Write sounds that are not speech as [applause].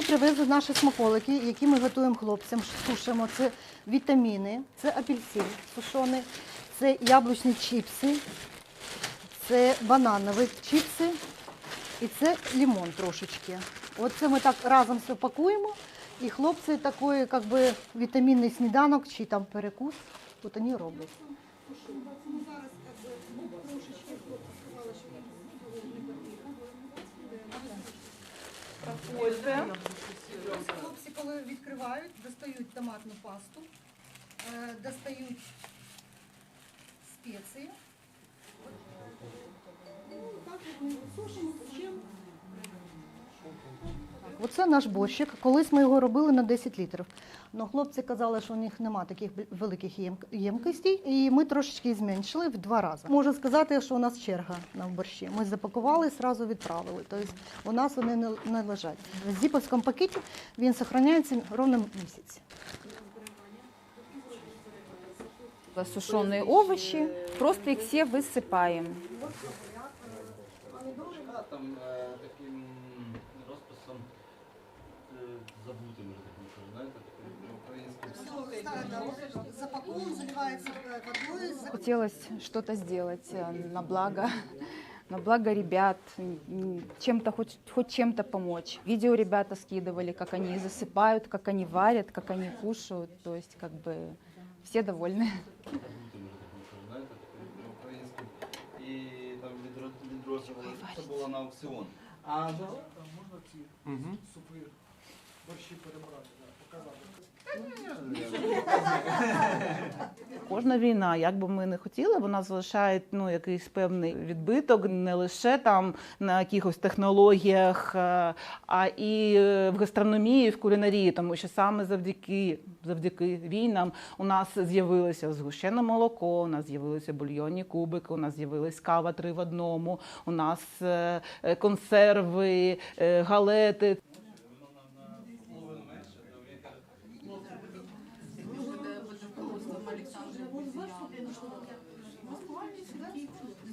Ми привезли наші смаколики, які ми готуємо хлопцям, сушимо. Це вітаміни, це апельсин сушений, це яблучні чіпси, це бананові чіпси і це лимон трошечки. Оце ми так разом все пакуємо. І хлопці такий, як би, вітамінний сніданок чи там перекус, от вони роблять. Хлопці, коли відкривають, достають томатну пасту, е, достають спеції. Оце наш борщик. Колись ми його робили на 10 літрів. Но хлопці казали, що у них немає таких бі- великих єм- ємкостей, і ми трошечки зменшили в два рази. Можу сказати, що у нас черга на борщі. Ми запакували і одразу відправили. Тобто у нас вони не, не лежать. В зіповському пакеті він зберігається ровно місяць. Сушеные овощи, просто их все высыпаем. там е, таким таким українським. Запаковуємо, заливається водою. Хотелось что-то сделать э, на благо, [laughs] на благо ребят, м, чем-то хоть, хоть чем-то помочь. Видео ребята скидывали, как они засыпают, как они варят, как они кушают. То есть как бы все довольны. Забутим вже таким, що знаєте, таким українським. І там відро- відроджували, це було на аукціон. А Можна ці супи борщі перебрати, да, показати. Кожна війна, як би ми не хотіли, вона залишає ну, якийсь певний відбиток не лише там на якихось технологіях, е, а і в гастрономії, в кулінарії, тому що саме завдяки, завдяки війнам у нас з'явилося згущене молоко, у нас з'явилися бульйонні кубики, у нас з'явилась кава три в одному, у нас е, е, консерви, галети. Не плетемо.